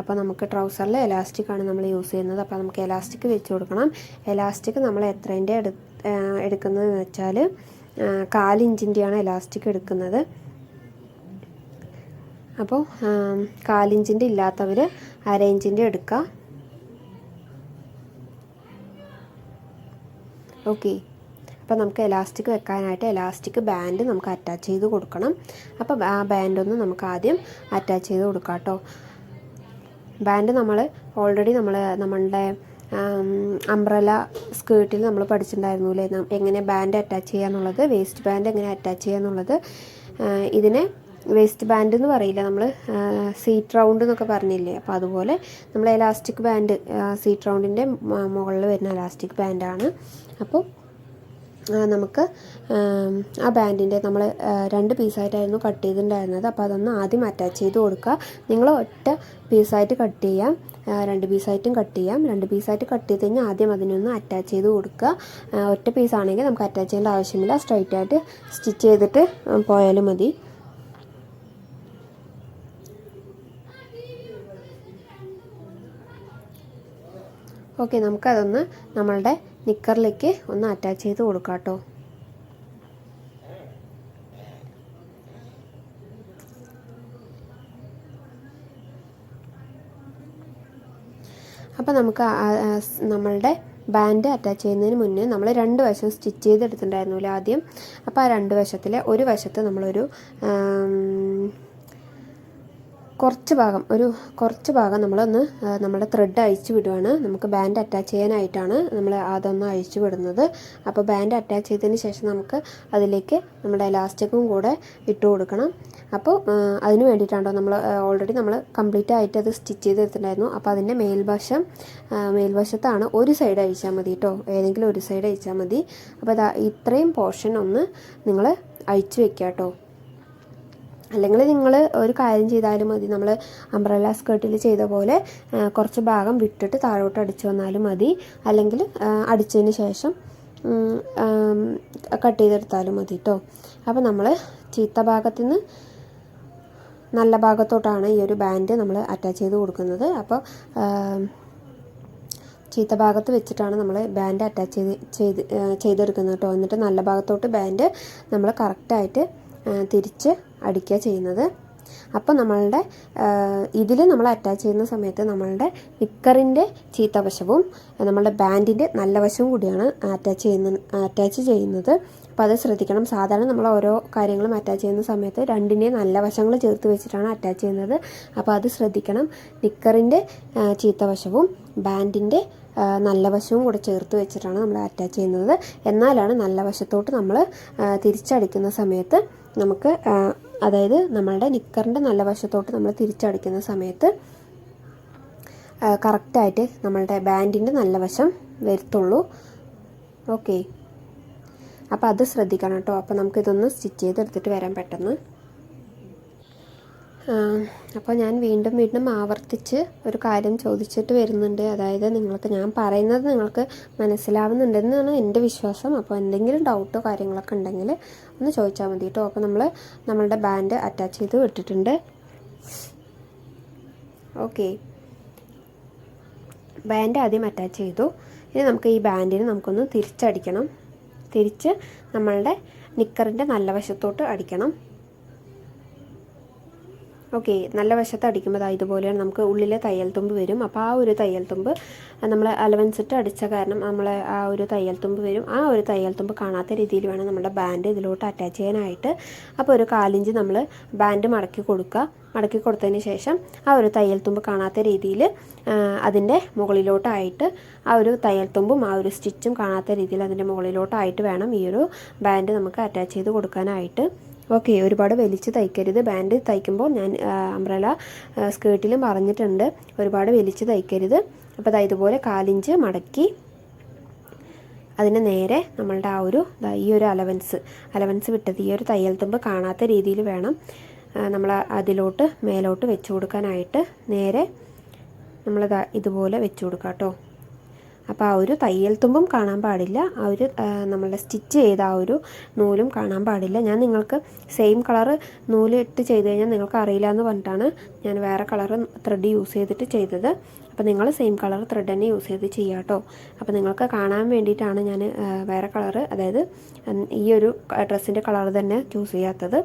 അപ്പോൾ നമുക്ക് ട്രൗസറിൽ എലാസ്റ്റിക് ആണ് നമ്മൾ യൂസ് ചെയ്യുന്നത്. അപ്പോൾ നമുക്ക് എലാസ്റ്റിക് വെച്ച് കൊടുക്കണം. എലാസ്റ്റിക് നമ്മൾ എത്രേന്റെ എടു എടുക്കുന്നതെന്ന് വെച്ചാൽ കാലിഞ്ചിന്റെയാണ് ഇലാസ്റ്റിക് എടുക്കുന്നത്. അപ്പോൾ കാലിഞ്ചിന്റെ ഇല്ലാത്തവർ അര ഇഞ്ചിന്റെ എടുക്കുക ഓക്കെ. അപ്പോൾ നമുക്ക് എലാസ്റ്റിക് വെക്കാനായിട്ട് എലാസ്റ്റിക് ബാൻഡ് നമുക്ക് അറ്റാച്ച് ചെയ്ത് കൊടുക്കണം. അപ്പോൾ ആ ബാൻഡൊന്ന് നമുക്ക് ആദ്യം അറ്റാച്ച് ചെയ്ത് കൊടുക്കാം കേട്ടോ ബാൻഡ് നമ്മൾ ഓൾറെഡി നമ്മൾ നമ്മളുടെ അംബ്രല സ്കേർട്ടിൽ നമ്മൾ പഠിച്ചിട്ടുണ്ടായിരുന്നു അല്ലേ? എങ്ങനെ ബാൻഡ് അറ്റാച്ച് ചെയ്യുക എന്നുള്ളത് വേസ്റ്റ് ബാൻഡ് എങ്ങനെ അറ്റാച്ച് ചെയ്യുക എന്നുള്ളത്. ഇതിനെ വേസ്റ്റ് ബാൻഡ് എന്ന് പറയില്ല. നമ്മൾ സീറ്റ് റൗണ്ട് എന്നൊക്കെ പറഞ്ഞില്ലേ? അപ്പോൾ അതുപോലെ നമ്മൾ എലാസ്റ്റിക് ബാൻഡ് സീറ്റ് റൗണ്ടിന്റെ മുകളിൽ വരുന്ന എലാസ്റ്റിക് ബാൻഡാണ് അപ്പോൾ നമുക്ക് ആ ബാൻഡിന്റെ നമ്മൾ രണ്ട് പീസായിട്ടായിരുന്നു കട്ട് ചെയ്തിട്ടുണ്ടായിരുന്നത്. അപ്പോൾ അതൊന്ന് ആദ്യം അറ്റാച്ച് ചെയ്ത് കൊടുക്കുക. നിങ്ങൾ ഒറ്റ പീസായിട്ട് കട്ട് ചെയ്യാം രണ്ട് പീസായിട്ടും കട്ട് ചെയ്യാം. രണ്ട് പീസായിട്ട് കട്ട് ചെയ്ത് കഴിഞ്ഞാൽ ആദ്യം അതിനൊന്ന് അറ്റാച്ച് ചെയ്ത് കൊടുക്കുക. ഒറ്റ പീസാണെങ്കിൽ നമുക്ക് അറ്റാച്ച് ചെയ്യേണ്ട ആവശ്യമില്ല. സ്ട്രൈറ്റ് ആയിട്ട് സ്റ്റിച്ച് ചെയ്തിട്ട് പോയാലും മതി. ഓക്കെ നമുക്കതൊന്ന് നമ്മളുടെ നിക്കറിലേക്ക് ഒന്ന് അറ്റാച്ച് ചെയ്ത് കൊടുക്കാം കേട്ടോ. അപ്പോൾ നമുക്ക് നമ്മളുടെ ബാൻഡ് അറ്റാച്ച് ചെയ്യുന്നതിന് മുന്നേ നമ്മൾ രണ്ട് വശം സ്റ്റിച്ച് ചെയ്തെടുത്തിട്ടുണ്ടായിരുന്നില്ല ആദ്യം? അപ്പോൾ ആ രണ്ട് വശത്തിലെ ഒരു വശത്ത് നമ്മളൊരു കുറച്ച് ഭാഗം ഒരു കുറച്ച് ഭാഗം നമ്മളൊന്ന് നമ്മുടെ ത്രെഡ് അഴിച്ചു വിടുവാണ്. നമുക്ക് ബാൻഡ് അറ്റാച്ച് ചെയ്യാനായിട്ടാണ് നമ്മൾ അതൊന്ന് അഴിച്ചു വിടുന്നത്. അപ്പോൾ ബാൻഡ് അറ്റാച്ച് ചെയ്തതിന് ശേഷം നമുക്ക് അതിലേക്ക് നമ്മുടെ എലാസ്റ്റിക്കും കൂടെ ഇട്ട് കൊടുക്കണം. അപ്പോൾ അതിന് വേണ്ടിയിട്ടാണോ നമ്മൾ ഓൾറെഡി നമ്മൾ കംപ്ലീറ്റ് ആയിട്ട് അത് സ്റ്റിച്ച് ചെയ്തെടുത്തിട്ടുണ്ടായിരുന്നു. അപ്പോൾ അതിന്റെ മേൽവശം മേൽവശത്താണ് ഒരു സൈഡ് അഴിച്ചാൽ മതി കേട്ടോ ഏതെങ്കിലും ഒരു സൈഡ് അഴിച്ചാൽ മതി. അപ്പോൾ ഇത്രയും പോർഷൻ ഒന്ന് നിങ്ങൾ അഴിച്ചു വെക്കുക കേട്ടോ അല്ലെങ്കിൽ നിങ്ങൾ ഒരു കാര്യം ചെയ്താലും മതി. നമ്മൾ അംബ്രല്ല സ്കേർട്ടിൽ ചെയ്ത പോലെ കുറച്ച് ഭാഗം വിട്ടിട്ട് താഴോട്ട് അടിച്ചു വന്നാലും മതി. അല്ലെങ്കിൽ അടിച്ചതിന് ശേഷം കട്ട് ചെയ്തെടുത്താലും മതി കേട്ടോ അപ്പോൾ നമ്മൾ ചീത്ത ഭാഗത്തു നിന്ന് നല്ല ഭാഗത്തോട്ടാണ് ഈ ഒരു ബാൻഡ് നമ്മൾ അറ്റാച്ച് ചെയ്ത് കൊടുക്കുന്നത്. അപ്പോൾ ചീത്ത ഭാഗത്ത് വെച്ചിട്ടാണ് നമ്മൾ ബാൻഡ് അറ്റാച്ച് ചെയ്ത് ചെയ്ത് ചെയ്തെടുക്കുന്നത് കേട്ടോ എന്നിട്ട് നല്ല ഭാഗത്തോട്ട് ബാൻഡ് നമ്മൾ കറക്റ്റായിട്ട് തിരിച്ച് അടിക്കുക ചെയ്യുന്നത്. അപ്പോൾ നമ്മളുടെ ഇതിൽ നമ്മൾ അറ്റാച്ച് ചെയ്യുന്ന സമയത്ത് നമ്മളുടെ നിക്കറിന്റെ ചീത്ത വശവും നമ്മളുടെ ബാൻഡിന്റെ നല്ല വശവും കൂടിയാണ് അറ്റാച്ച് ചെയ്യുന്ന അറ്റാച്ച് ചെയ്യുന്നത്. അപ്പോൾ അത് ശ്രദ്ധിക്കണം. സാധാരണ നമ്മൾ ഓരോ കാര്യങ്ങളും അറ്റാച്ച് ചെയ്യുന്ന സമയത്ത് രണ്ടിന്റെയും നല്ല വശങ്ങൾ ചേർത്ത് വെച്ചിട്ടാണ് അറ്റാച്ച് ചെയ്യുന്നത്. അപ്പോൾ അത് ശ്രദ്ധിക്കണം. നിക്കറിന്റെ ചീത്ത വശവും ബാൻഡിന്റെ നല്ല വശവും കൂടെ ചേർത്ത് വെച്ചിട്ടാണ് നമ്മൾ അറ്റാച്ച് ചെയ്യുന്നത്. എന്നാലാണ് നല്ല വശത്തോട്ട് നമ്മൾ തിരിച്ചടിക്കുന്ന സമയത്ത് നമുക്ക് അതായത് നമ്മളുടെ നിക്കറിന്റെ നല്ല വശത്തോട്ട് നമ്മൾ തിരിച്ചടിക്കുന്ന സമയത്ത് കറക്റ്റായിട്ട് നമ്മളുടെ ബാൻഡിന്റെ നല്ല വശം വരുത്തുള്ളൂ. ഓക്കെ അപ്പോൾ അത് ശ്രദ്ധിക്കണം കേട്ടോ. അപ്പോൾ നമുക്കിതൊന്ന് സ്റ്റിച്ച് ചെയ്തെടുത്തിട്ട് വരാൻ പെട്ടെന്ന്. അപ്പോൾ ഞാൻ വീണ്ടും വീണ്ടും ആവർത്തിച്ച് ഒരു കാര്യം ചോദിച്ചിട്ട് വരുന്നുണ്ട്. അതായത് നിങ്ങൾക്ക് ഞാൻ പറയുന്നത് നിങ്ങൾക്ക് മനസ്സിലാവുന്നുണ്ടെന്നാണ് എന്റെ വിശ്വാസം. അപ്പോൾ എന്തെങ്കിലും ഡൗട്ടോ കാര്യങ്ങളൊക്കെ ഉണ്ടെങ്കിൽ ഒന്ന് ചോദിച്ചാൽ മതി കേട്ടോ അപ്പോൾ നമ്മൾ നമ്മളുടെ ബാൻഡ് അറ്റാച്ച് ചെയ്ത് വിട്ടിട്ടുണ്ട്. ഓക്കെ ബാൻഡ് ആദ്യം അറ്റാച്ച് ചെയ്തു. ഇനി നമുക്ക് ഈ ബാൻഡിന് നമുക്കൊന്ന് തിരിച്ചടിക്കണം. തിരിച്ച് നമ്മളുടെ നിക്കറിന്റെ നല്ല വശത്തോട്ട് അടിക്കണം. ഓക്കെ നല്ല വശത്ത് അടിക്കുമ്പോൾ ഇതുപോലെയാണ്. നമുക്ക് ഉള്ളിലെ തയ്യൽ തുമ്പ് വരും. അപ്പോൾ ആ ഒരു തയ്യൽ തുമ്പ് നമ്മൾ അലവൻസിട്ട് അടിച്ച കാരണം നമ്മൾ ആ ഒരു തയ്യൽ തുമ്പ് വരും. ആ ഒരു തയ്യൽ തുമ്പ് കാണാത്ത രീതിയിൽ വേണം നമ്മുടെ ബാൻഡ് ഇതിലോട്ട് അറ്റാച്ച് ചെയ്യാനായിട്ട്. അപ്പോൾ ഒരു കാലിഞ്ച് നമ്മൾ ബാൻഡ് മടക്കി കൊടുക്കുക മടക്കി കൊടുത്തതിന് ശേഷം ആ ഒരു തയ്യൽ തുമ്പ് കാണാത്ത രീതിയിൽ അതിന്റെ മുകളിലോട്ടായിട്ട് ആ ഒരു തയ്യൽ തുമ്പും ആ ഒരു സ്റ്റിച്ചും കാണാത്ത രീതിയിൽ അതിന്റെ മുകളിലോട്ടായിട്ട് വേണം ഈ ഒരു ബാൻഡ് നമുക്ക് അറ്റാച്ച് ചെയ്ത് കൊടുക്കാനായിട്ട്. ഓക്കെ ഒരുപാട് വലിച്ച് തയ്ക്കരുത്. ബാൻഡ് തയ്ക്കുമ്പോൾ ഞാൻ അംബ്രല സ്കേർട്ടിലും പറഞ്ഞിട്ടുണ്ട്. ഒരുപാട് വലിച്ച് തയ്ക്കരുത്. അപ്പോൾ ദാ ഇതുപോലെ കാലിഞ്ച് മടക്കി അതിന് നേരെ നമ്മളുടെ ആ ഒരു ഈ ഒരു അലവൻസ് അലവൻസ് വിട്ടത് ഈ ഒരു തയ്യൽ തുമ്പ് കാണാത്ത രീതിയിൽ വേണം നമ്മൾ അതിലോട്ട് മേലോട്ട് വെച്ച് കൊടുക്കാനായിട്ട് നേരെ നമ്മളിതാ ഇതുപോലെ വെച്ച് കൊടുക്കാം കേട്ടോ അപ്പോൾ ആ ഒരു തയ്യൽ തുമ്പും കാണാൻ പാടില്ല. ആ ഒരു നമ്മളുടെ സ്റ്റിച്ച് ചെയ്ത ആ ഒരു നൂലും കാണാൻ പാടില്ല. ഞാൻ നിങ്ങൾക്ക് സെയിം കളറ് നൂൽ ഇട്ട് ചെയ്ത് കഴിഞ്ഞാൽ നിങ്ങൾക്ക് അറിയില്ല എന്ന് പറഞ്ഞിട്ടാണ് ഞാൻ വേറെ കളറ് ത്രെഡ് യൂസ് ചെയ്തിട്ട് ചെയ്തത്. അപ്പോൾ നിങ്ങൾ സെയിം കളർ ത്രെഡ് തന്നെ യൂസ് ചെയ്ത് ചെയ്യുക കേട്ടോ അപ്പോൾ നിങ്ങൾക്ക് കാണാൻ വേണ്ടിയിട്ടാണ് ഞാൻ വേറെ കളറ് അതായത് ഈ ഒരു ഡ്രസ്സിന്റെ കളർ തന്നെ ചൂസ് ചെയ്യാത്തത്.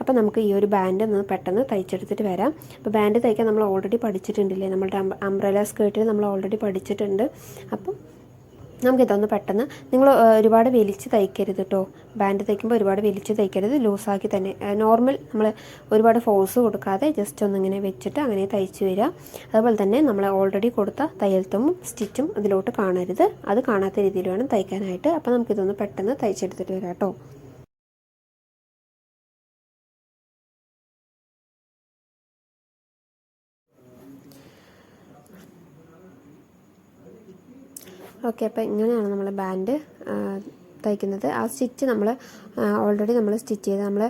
അപ്പോൾ നമുക്ക് ഈ ഒരു ബാൻഡ് ഒന്ന് പെട്ടെന്ന് തയ്ച്ചെടുത്തിട്ട് വരാം. അപ്പോൾ ബാൻഡ് തയ്ക്കാൻ നമ്മൾ ഓൾറെഡി പഠിച്ചിട്ടുണ്ടല്ലേ? നമ്മളുടെ അംബ്രല സ്കേർട്ടിൽ നമ്മൾ ഓൾറെഡി പഠിച്ചിട്ടുണ്ട്. അപ്പം നമുക്കിതൊന്ന് പെട്ടെന്ന് നിങ്ങൾ ഒരുപാട് വലിച്ച് തയ്ക്കരുത് കേട്ടോ ബാൻഡ് തയ്ക്കുമ്പോൾ ഒരുപാട് വലിച്ച് തയ്ക്കരുത്. ലൂസാക്കി തന്നെ നോർമൽ നമ്മൾ ഒരുപാട് ഫോഴ്സ് കൊടുക്കാതെ ജസ്റ്റ് ഒന്നിങ്ങനെ വെച്ചിട്ട് അങ്ങനെ തയ്ച്ച് വരിക. അതുപോലെ തന്നെ നമ്മൾ ഓൾറെഡി കൊടുത്ത തയ്യൽത്തും സ്റ്റിച്ചും ഇതിലോട്ട് കാണരുത്. അത് കാണാത്ത രീതിയിൽ വേണം തയ്ക്കാനായിട്ട്. അപ്പോൾ നമുക്കിതൊന്ന് പെട്ടെന്ന് തയ്ച്ചെടുത്തിട്ട് വരാം കേട്ടോ ഓക്കെ അപ്പോൾ ഇങ്ങനെയാണ് നമ്മൾ ബാൻഡ് തയ്ക്കുന്നത്. ആ സ്റ്റിച്ച് നമ്മൾ ഓൾറെഡി നമ്മൾ സ്റ്റിച്ച് ചെയ്ത് നമ്മൾ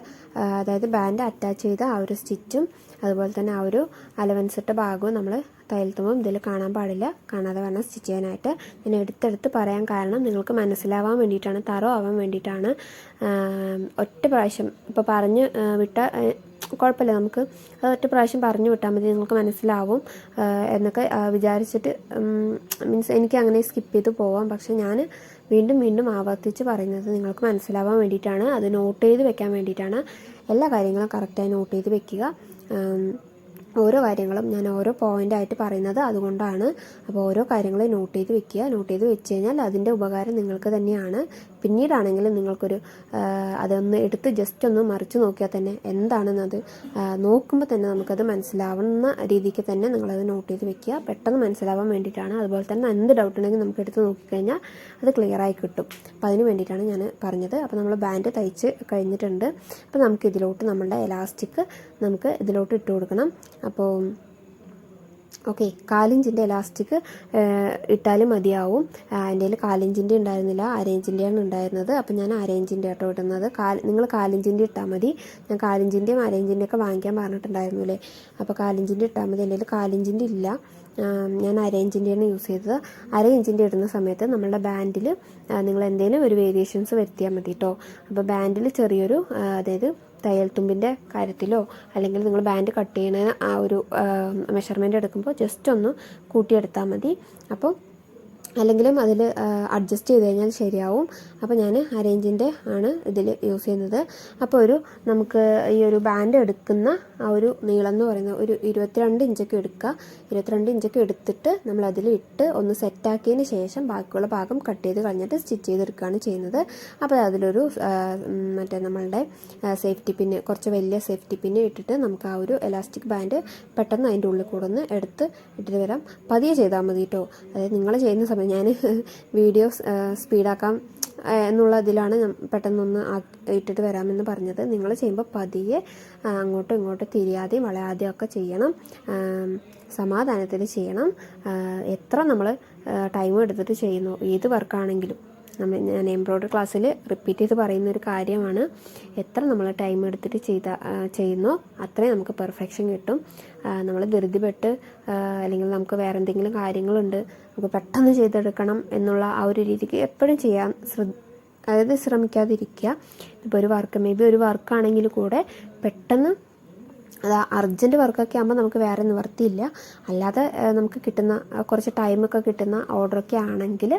അതായത് ബാൻഡ് അറ്റാച്ച് ചെയ്ത ആ ഒരു സ്റ്റിച്ചും അതുപോലെ തന്നെ ആ ഒരു അലവൻസ് ഇട്ട ഭാഗവും നമ്മൾ തയ്യൽത്തുമ്പോൾ ഇതിൽ കാണാൻ പാടില്ല. കാണാതെ വേണം സ്റ്റിച്ച് ചെയ്യാനായിട്ട്. ഞാൻ എടുത്തെടുത്ത് പറയാൻ കാരണം നിങ്ങൾക്ക് മനസ്സിലാവാൻ വേണ്ടിയിട്ടാണ് തറോ ആവാൻ വേണ്ടിയിട്ടാണ് ഒറ്റ പ്രാവശ്യം ഇപ്പോൾ പറഞ്ഞ് വിട്ട കുഴപ്പമില്ല. നമുക്ക് ഒറ്റ പ്രാവശ്യം പറഞ്ഞു വിട്ടാൽ മതി. നിങ്ങൾക്ക് മനസ്സിലാവും. എന്നൊക്കെ വിചാരിച്ചിട്ട് മീൻസ് എനിക്ക് അങ്ങനെ സ്കിപ്പ് ചെയ്ത് പോവാം. പക്ഷെ ഞാൻ വീണ്ടും വീണ്ടും ആവർത്തിച്ച് പറയുന്നത് നിങ്ങൾക്ക് മനസ്സിലാവാൻ വേണ്ടിയിട്ടാണ്. അത് നോട്ട് ചെയ്ത് വെക്കാൻ വേണ്ടിയിട്ടാണ്. എല്ലാ കാര്യങ്ങളും കറക്റ്റായി നോട്ട് ചെയ്ത് വെക്കുക. ഓരോ കാര്യങ്ങളും ഞാൻ ഓരോ പോയിന്റായിട്ട് പറയുന്നത് അതുകൊണ്ടാണ്. അപ്പോൾ ഓരോ കാര്യങ്ങൾ നോട്ട് ചെയ്ത് വെക്കുക. നോട്ട് ചെയ്ത് വെച്ച് കഴിഞ്ഞാൽ അതിന്റെ ഉപകാരം നിങ്ങൾക്ക് തന്നെയാണ്. പിന്നീടാണെങ്കിലും നിങ്ങൾക്കൊരു അതൊന്ന് എടുത്ത് ജസ്റ്റ് ഒന്ന് മറിച്ച് നോക്കിയാൽ തന്നെ എന്താണെന്നത് നോക്കുമ്പോൾ തന്നെ നമുക്കത് മനസ്സിലാവുന്ന രീതിക്ക് തന്നെ നിങ്ങളത് നോട്ട് ചെയ്ത് വെക്കുക. പെട്ടെന്ന് മനസ്സിലാവാൻ വേണ്ടിയിട്ടാണ്. അതുപോലെ തന്നെ എന്ത് ഡൗട്ട് ഉണ്ടെങ്കിൽ നമുക്ക് എടുത്ത് നോക്കിക്കഴിഞ്ഞാൽ അത് ക്ലിയറായി കിട്ടും. അപ്പോൾ അതിന് വേണ്ടിയിട്ടാണ് ഞാൻ പറഞ്ഞത്. അപ്പോൾ നമ്മൾ ബാൻഡ് തയ്ച്ച് കഴിഞ്ഞിട്ടുണ്ട്. അപ്പോൾ നമുക്ക് ഇതിലോട്ട് നമ്മുടെ എലാസ്റ്റിക് നമുക്ക് ഇതിലോട്ട് ഇട്ട് കൊടുക്കണം. അപ്പോൾ ഓക്കെ കാലിഞ്ചിന്റെ ഇലാസ്റ്റിക് ഇട്ടാലും മതിയാവും. എന്റെ കയ്യിൽ കാലിഞ്ചിന്റെ ഉണ്ടായിരുന്നില്ല അരേഞ്ചിന്റെയാണ് ഉണ്ടായിരുന്നത്. അപ്പോൾ ഞാൻ അരേഞ്ചിന്റെ ആട്ടോ ഇടുന്നത്. കാൽ നിങ്ങൾ കാലിഞ്ചിന്റെ ഇട്ടാൽ മതി. ഞാൻ കാലിഞ്ചിന്റെയും അരേഞ്ചിന്റെയൊക്കെ വാങ്ങിക്കാൻ പറഞ്ഞിട്ടുണ്ടായിരുന്നു അല്ലേ? അപ്പോൾ കാലിഞ്ചിന്റെ ഇട്ടാൽ മതി. എന്റെ കയ്യിൽ കാലിഞ്ചിന്റെ ഇല്ല. ഞാൻ അരേഞ്ചിന്റെയാണ് യൂസ് ചെയ്തത്. അരേഞ്ചിന്റെ ഇടുന്ന സമയത്ത് നമ്മളുടെ ബാൻഡിൽ നിങ്ങൾ എന്തെങ്കിലും ഒരു വേരിയേഷൻസ് വരുത്തിയാൽ മതി കേട്ടോ അപ്പോൾ ബാൻഡിൽ ചെറിയൊരു അതായത് തയ്യൽ തുമ്പിന്റെ കാര്യത്തിലോ അല്ലെങ്കിൽ നിങ്ങൾ ബാൻഡ് കട്ട് ചെയ്യണ ആ ഒരു മെഷർമെന്റ് എടുക്കുമ്പോൾ ജസ്റ്റ് ഒന്ന് കൂട്ടിയെടുത്താൽ മതി. അപ്പോൾ അല്ലെങ്കിലും അതിൽ അഡ്ജസ്റ്റ് ചെയ്ത് കഴിഞ്ഞാൽ ശരിയാവും. അപ്പോൾ ഞാൻ അരേഞ്ചിന്റെ ആണ് ഇതിൽ യൂസ് ചെയ്യുന്നത്. അപ്പോൾ ഒരു നമുക്ക് ഈ ഒരു ബാൻഡ് എടുക്കുന്ന ആ ഒരു നീളം എന്ന് പറയുന്നത് ഒരു ഇരുപത്തിരണ്ട് ഇഞ്ചൊക്കെ എടുക്കുക. ഇരുപത്തിരണ്ട് ഇഞ്ചൊക്കെ എടുത്തിട്ട് നമ്മൾ അതിൽ ഇട്ട് ഒന്ന് സെറ്റാക്കിയതിന് ശേഷം ബാക്കിയുള്ള ഭാഗം കട്ട് ചെയ്ത് കഴിഞ്ഞിട്ട് സ്റ്റിച്ച് ചെയ്തെടുക്കുകയാണ് ചെയ്യുന്നത്. അപ്പോൾ അതിലൊരു മറ്റേ നമ്മളുടെ സേഫ്റ്റി പിന്ന് കുറച്ച് വലിയ സേഫ്റ്റി പിന്ന് ഇട്ടിട്ട് നമുക്ക് ആ ഒരു എലാസ്റ്റിക് ബാൻഡ് പെട്ടെന്ന് അതിന്റെ ഉള്ളിൽ കൂടെ ഒന്ന് എടുത്ത് ഇട്ടിട്ട് വരാം. പതിയെ ചെയ്താൽ മതി കേട്ടോ അതായത് നിങ്ങൾ ചെയ്യുന്ന സമയത്ത് ഞാൻ വീഡിയോ സ്പീഡാക്കാം എന്നുള്ള ഇതിലാണ് പെട്ടെന്നൊന്ന് ഇട്ടിട്ട് വരാമെന്ന് പറഞ്ഞത്. നിങ്ങൾ ചെയ്യുമ്പോൾ പതിയെ അങ്ങോട്ടും ഇങ്ങോട്ടും തിരിയാതെയും വളയാതെയും ഒക്കെ ചെയ്യണം. സമാധാനത്തിൽ ചെയ്യണം. എത്ര നമ്മൾ ടൈം എടുത്തിട്ട് ചെയ്യുന്നു. ഏത് വർക്കാണെങ്കിലും നമ്മൾ ഞാൻ എംബ്രോയ്ഡറി ക്ലാസ്സിൽ റിപ്പീറ്റ് ചെയ്ത് പറയുന്ന ഒരു കാര്യമാണ്. എത്ര നമ്മൾ ടൈം എടുത്തിട്ട് ചെയ്ത ചെയ്യുന്നോ അത്രയും നമുക്ക് പെർഫെക്ഷൻ കിട്ടും. നമ്മൾ ധൃതിപ്പെട്ട് അല്ലെങ്കിൽ നമുക്ക് വേറെ എന്തെങ്കിലും കാര്യങ്ങളുണ്ട് നമുക്ക് പെട്ടെന്ന് ചെയ്തെടുക്കണം എന്നുള്ള ആ ഒരു രീതിക്ക് എപ്പോഴും ചെയ്യാൻ ശ്രദ്ധ അതായത് ശ്രമിക്കാതിരിക്കുക. ഇപ്പോൾ ഒരു വർക്ക് മേ ബി ഒരു വർക്കാണെങ്കിൽ കൂടെ പെട്ടെന്ന് അത് അർജന്റ് വർക്കൊക്കെ ആകുമ്പോൾ നമുക്ക് വേറെ നിവർത്തിയില്ല. അല്ലാതെ നമുക്ക് കിട്ടുന്ന കുറച്ച് ടൈമൊക്കെ കിട്ടുന്ന ഓർഡറൊക്കെ ആണെങ്കിൽ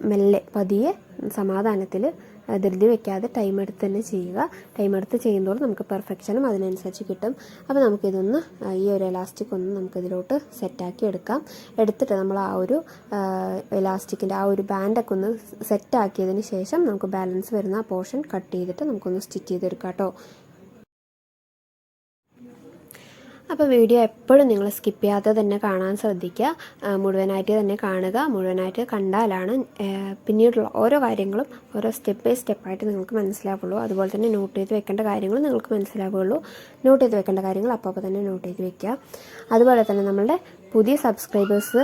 മെല്ലെ പതിയെ സമാധാനത്തിൽ ധൃതി വെക്കാതെ ടൈം എടുത്ത് തന്നെ ചെയ്യുക. ടൈം എടുത്ത് ചെയ്യുന്നതോടെ നമുക്ക് പെർഫെക്ഷനും അതിനനുസരിച്ച് കിട്ടും. അപ്പോൾ നമുക്കിതൊന്ന് ഈ ഒരു എലാസ്റ്റിക് ഒന്ന് നമുക്കിതിലോട്ട് സെറ്റാക്കി എടുക്കാം. എടുത്തിട്ട് നമ്മൾ ആ ഒരു എലാസ്റ്റിക്കിന്റെ ആ ഒരു ബാൻഡൊക്കെ ഒന്ന് സെറ്റാക്കിയതിന് ശേഷം നമുക്ക് ബാലൻസ് വരുന്ന ആ പോർഷൻ കട്ട് ചെയ്തിട്ട് നമുക്കൊന്ന് സ്റ്റിച്ച് ചെയ്തെടുക്കാം കേട്ടോ. അപ്പോൾ വീഡിയോ എപ്പോഴും നിങ്ങൾ സ്കിപ്പ് ചെയ്യാതെ തന്നെ കാണാൻ ശ്രദ്ധിക്കുക. മുഴുവനായിട്ട് തന്നെ കാണുക. മുഴുവനായിട്ട് കണ്ടാലാണ് പിന്നീടുള്ള ഓരോ കാര്യങ്ങളും ഓരോ സ്റ്റെപ്പ് ബൈ സ്റ്റെപ്പായിട്ട് നിങ്ങൾക്ക് മനസ്സിലാവുള്ളൂ. അതുപോലെ തന്നെ നോട്ട് ചെയ്ത് വെക്കേണ്ട കാര്യങ്ങൾ നിങ്ങൾക്ക് മനസ്സിലാവുകയുള്ളൂ നോട്ട് ചെയ്ത് വെക്കേണ്ട കാര്യങ്ങൾ അപ്പോൾ അപ്പോൾ തന്നെ നോട്ട് ചെയ്ത് വെക്കുക. അതുപോലെ തന്നെ നമ്മളുടെ പുതിയ സബ്സ്ക്രൈബേഴ്സ്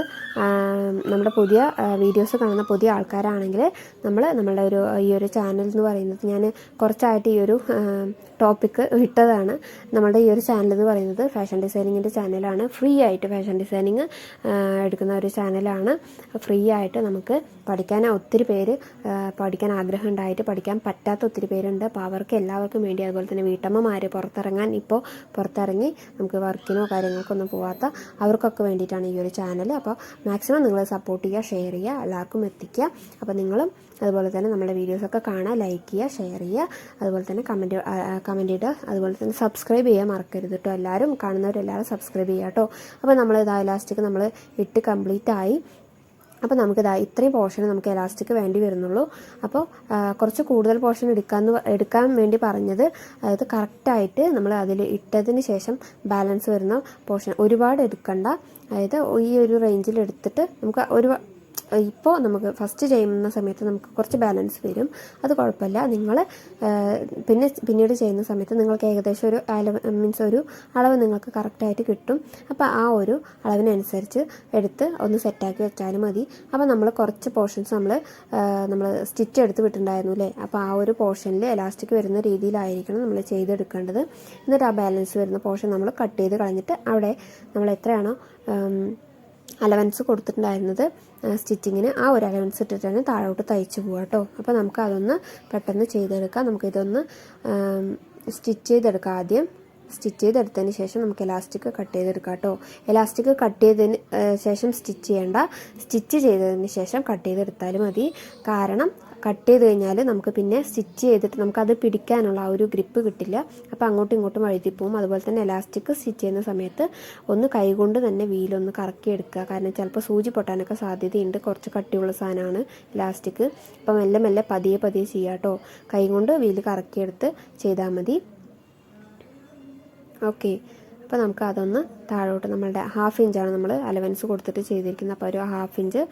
നമ്മുടെ പുതിയ വീഡിയോസ് കാണുന്ന പുതിയ ആൾക്കാരാണെങ്കിൽ നമ്മൾ നമ്മളുടെ ഒരു ഈ ഒരു ചാനൽ എന്ന് പറയുന്നത് ഞാൻ കുറച്ചായിട്ട് ഈ ഒരു ടോപ്പിക്ക് വിട്ടതാണ് നമ്മളുടെ ഈ ഒരു ചാനൽ എന്ന് പറയുന്നത് ഫാഷൻ ഡിസൈനിങ്ങിന്റെ ചാനലാണ് ഫ്രീ ആയിട്ട് ഫാഷൻ ഡിസൈനിങ് എടുക്കുന്ന ഒരു ചാനലാണ് ഫ്രീ ആയിട്ട് നമുക്ക് പഠിക്കാൻ ഒത്തിരി പേര് പഠിക്കാൻ ആഗ്രഹം ഉണ്ടായിട്ട് പഠിക്കാൻ പറ്റാത്ത ഒത്തിരി പേരുണ്ട്. അപ്പോൾ അവർക്ക് എല്ലാവർക്കും വേണ്ടി അതുപോലെ തന്നെ വീട്ടമ്മമാർ പുറത്തിറങ്ങാൻ ഇപ്പോൾ പുറത്തിറങ്ങി നമുക്ക് വർക്കിനോ കാര്യങ്ങൾക്കൊന്നും പോവാത്ത അവർക്കൊക്കെ വേണ്ടിയിട്ടാണ് ഈ ഒരു ചാനൽ അപ്പോൾ മാക്സിമം നിങ്ങൾ സപ്പോർട്ട് ചെയ്യുക ഷെയർ ചെയ്യുക എല്ലാവർക്കും എത്തിക്കുക. അപ്പോൾ നിങ്ങളും അതുപോലെ തന്നെ നമ്മുടെ വീഡിയോസൊക്കെ കാണുക ലൈക്ക് ചെയ്യുക ഷെയർ ചെയ്യുക. അതുപോലെ തന്നെ കമന്റ് കമന്റ് ഇടുക. അതുപോലെ തന്നെ സബ്സ്ക്രൈബ് ചെയ്യാൻ മറക്കരുത് കേട്ടോ. എല്ലാവരും കാണുന്നവരെല്ലാവരും സബ്സ്ക്രൈബ് ചെയ്യുക കേട്ടോ. അപ്പോൾ നമ്മൾ ഇതാ ലാസ്റ്റിക്ക് നമ്മൾ ഇട്ട് കംപ്ലീറ്റ് ആയി. അപ്പോൾ നമുക്ക് ഇതാ ഇത്രയും പോർഷൻ നമുക്ക് എലാസ്റ്റിക് വേണ്ടി വരുന്നുള്ളൂ. അപ്പോൾ കുറച്ച് കൂടുതൽ പോർഷൻ എടുക്കാൻ എടുക്കാൻ വേണ്ടി പറഞ്ഞത് അതായത് കറക്റ്റായിട്ട് നമ്മൾ അതിൽ ഇട്ടതിന് ശേഷം ബാലൻസ് വരുന്ന പോർഷൻ ഒരുപാട് എടുക്കണ്ട. അതായത് ഈ ഒരു റേഞ്ചിൽ എടുത്തിട്ട് നമുക്ക് ഒരു ഇപ്പോൾ നമുക്ക് ഫസ്റ്റ് ചെയ്യുന്ന സമയത്ത് നമുക്ക് കുറച്ച് ബാലൻസ് വരും. അത് കുഴപ്പമില്ല. നിങ്ങൾ പിന്നെ പിന്നീട് ചെയ്യുന്ന സമയത്ത് നിങ്ങൾക്ക് ഏകദേശം ഒരു അളവ് മീൻസ് ഒരു അളവ് നിങ്ങൾക്ക് കറക്റ്റായിട്ട് കിട്ടും. അപ്പോൾ ആ ഒരു അളവിനനുസരിച്ച് എടുത്ത് ഒന്ന് സെറ്റാക്കി വെച്ചാലും മതി. അപ്പോൾ നമ്മൾ കുറച്ച് പോർഷൻസ് നമ്മൾ നമ്മൾ സ്റ്റിച്ച് എടുത്ത് വിട്ടിട്ടുണ്ടായിരുന്നു അല്ലേ? അപ്പോൾ ആ ഒരു പോർഷനിൽ എലാസ്റ്റിക് വരുന്ന രീതിയിലായിരിക്കണം നമ്മൾ ചെയ്തെടുക്കേണ്ടത്. എന്നിട്ട് ആ ബാലൻസ് വരുന്ന പോർഷൻ നമ്മൾ കട്ട് ചെയ്ത് കളഞ്ഞിട്ട് അവിടെ നമ്മൾ എത്രയാണോ അലവൻസ് കൊടുത്തിട്ടുണ്ടായിരുന്നത് സ്റ്റിച്ചിങ്ങിന് ആ ഒരു അലവൻസ് ഇട്ടിട്ട് തന്നെ താഴോട്ട് തയ്ച്ചു പോവാം കേട്ടോ. അപ്പോൾ നമുക്ക് അതൊന്ന് പെട്ടെന്ന് ചെയ്തെടുക്കാം. നമുക്കിതൊന്ന് സ്റ്റിച്ച് ചെയ്തെടുക്കാം ആദ്യം. സ്റ്റിച്ച് ചെയ്തെടുത്തതിന് ശേഷം നമുക്ക് എലാസ്റ്റിക് കട്ട് ചെയ്തെടുക്കാം കേട്ടോ. എലാസ്റ്റിക് കട്ട് ചെയ്തതിന് ശേഷം സ്റ്റിച്ച് ചെയ്യേണ്ട. സ്റ്റിച്ച് ചെയ്തതിന് ശേഷം കട്ട് ചെയ്തെടുത്താലും മതി. കാരണം കട്ട് ചെയ്ത് കഴിഞ്ഞാൽ നമുക്ക് പിന്നെ സ്റ്റിച്ച് ചെയ്തിട്ട് നമുക്കത് പിടിക്കാനുള്ള ആ ഒരു ഗ്രിപ്പ് കിട്ടില്ല. അപ്പോൾ അങ്ങോട്ടും ഇങ്ങോട്ടും വഴുതിപ്പോവും അതുപോലെ തന്നെ എലാസ്റ്റിക് സ്റ്റിച്ച് ചെയ്യുന്ന സമയത്ത് ഒന്ന് കൈകൊണ്ട് തന്നെ വീലൊന്ന് കറക്കി എടുക്കുക. കാരണം ചിലപ്പോൾ സൂചി പൊട്ടാനൊക്കെ സാധ്യതയുണ്ട്. കുറച്ച് കട്ടിയുള്ള സാധനമാണ് എലാസ്റ്റിക് അപ്പോൾ മെല്ലെ മെല്ലെ പതിയെ പതിയെ ചെയ്യുക കേട്ടോ കൈ കൊണ്ട് വീൽ കറക്കിയെടുത്ത് ചെയ്താൽ മതി. ഓക്കെ അപ്പോൾ നമുക്ക് അതൊന്ന് താഴോട്ട് നമ്മളുടെ ഹാഫ് ഇഞ്ചാണ് നമ്മൾ അലവൻസ് കൊടുത്തിട്ട് ചെയ്തിരിക്കുന്നത്. അപ്പോൾ ഒരു ഹാഫ് ഇഞ്ച്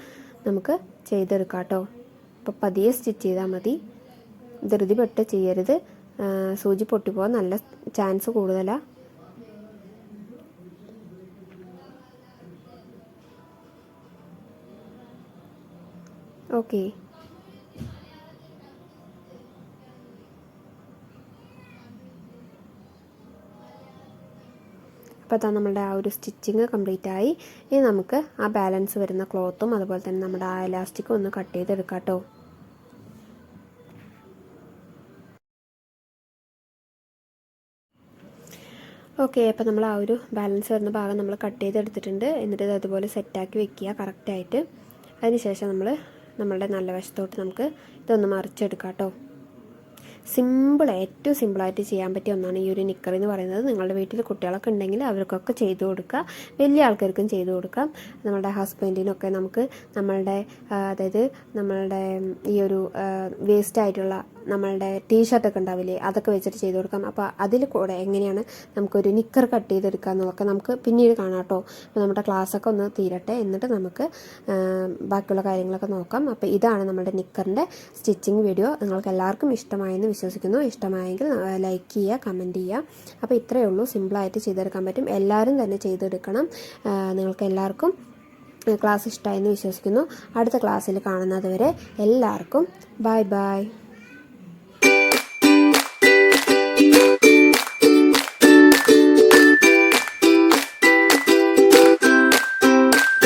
നമുക്ക് ചെയ്തെടുക്കാം കേട്ടോ അപ്പോൾ പതിയെ സ്റ്റിച്ച് ചെയ്താൽ മതി. ധൃതി പെട്ട് ചെയ്യരുത്. സൂചി പൊട്ടിപ്പോകാൻ നല്ല ചാൻസ് കൂടുതലാണ് ഓക്കെ അപ്പോൾ അതാ നമ്മളുടെ ആ ഒരു സ്റ്റിച്ചിങ് കംപ്ലീറ്റ് ആയി. ഇനി നമുക്ക് ആ ബാലൻസ് വരുന്ന ക്ലോത്തും അതുപോലെ തന്നെ നമ്മുടെ ആ എലാസ്റ്റിക്കും ഒന്ന് കട്ട് ചെയ്തെടുക്കാം കേട്ടോ ഓക്കെ അപ്പോൾ നമ്മൾ ആ ഒരു ബാലൻസ് വരുന്ന ഭാഗം നമ്മൾ കട്ട് ചെയ്തെടുത്തിട്ടുണ്ട്. എന്നിട്ട് ഇത് അതുപോലെ സെറ്റാക്കി വെക്കുക കറക്റ്റായിട്ട് അതിനുശേഷം നമ്മൾ നമ്മളുടെ നല്ല വശത്തോട്ട് നമുക്ക് ഇതൊന്ന് മറിച്ചെടുക്കാം കേട്ടോ. സിമ്പിൾ ഏറ്റവും സിമ്പിളായിട്ട് ചെയ്യാൻ പറ്റിയ ഒന്നാണ് ഈ ഒരു നിക്കർ എന്ന് പറയുന്നത്. നിങ്ങളുടെ വീട്ടിൽ കുട്ടികളൊക്കെ ഉണ്ടെങ്കിൽ അവർക്കൊക്കെ ചെയ്തു കൊടുക്കുക. വലിയ ആൾക്കാർക്കും ചെയ്തു കൊടുക്കാം. നമ്മുടെ ഹസ്ബൻഡിനൊക്കെ നമുക്ക് നമ്മളുടെ അതായത് നമ്മളുടെ ഈ ഒരു വേസ്റ്റ് ആയിട്ടുള്ള നമ്മളുടെ ടീഷർട്ടൊക്കെ ഉണ്ടാവില്ലേ അതൊക്കെ വെച്ചിട്ട് ചെയ്ത് കൊടുക്കാം. അപ്പോൾ അതിൽ കൂടെ എങ്ങനെയാണ് നമുക്കൊരു നിക്കർ കട്ട് ചെയ്തെടുക്കുക എന്നുള്ളതൊക്കെ നമുക്ക് പിന്നീട് കാണാം കേട്ടോ. അപ്പോൾ നമ്മുടെ ക്ലാസ്സൊക്കെ ഒന്ന് തീരട്ടെ. എന്നിട്ട് നമുക്ക് ബാക്കിയുള്ള കാര്യങ്ങളൊക്കെ നോക്കാം. അപ്പോൾ ഇതാണ് നമ്മുടെ നിക്കറിന്റെ സ്റ്റിച്ചിങ് വീഡിയോ. നിങ്ങൾക്ക് എല്ലാവർക്കും ഇഷ്ടമായെന്ന് വിശ്വസിക്കുന്നു. ഇഷ്ടമായെങ്കിൽ ലൈക്ക് ചെയ്യുക കമന്റ് ചെയ്യുക. അപ്പോൾ ഇത്രയേ ഉള്ളൂ. സിമ്പിളായിട്ട് ചെയ്തെടുക്കാൻ പറ്റും. എല്ലാവരും തന്നെ ചെയ്തെടുക്കണം. നിങ്ങൾക്ക് എല്ലാവർക്കും ക്ലാസ് ഇഷ്ടമായെന്ന് വിശ്വസിക്കുന്നു. അടുത്ത ക്ലാസ്സിൽ കാണുന്നതുവരെ എല്ലാവർക്കും ബൈ ബൈ Thank you.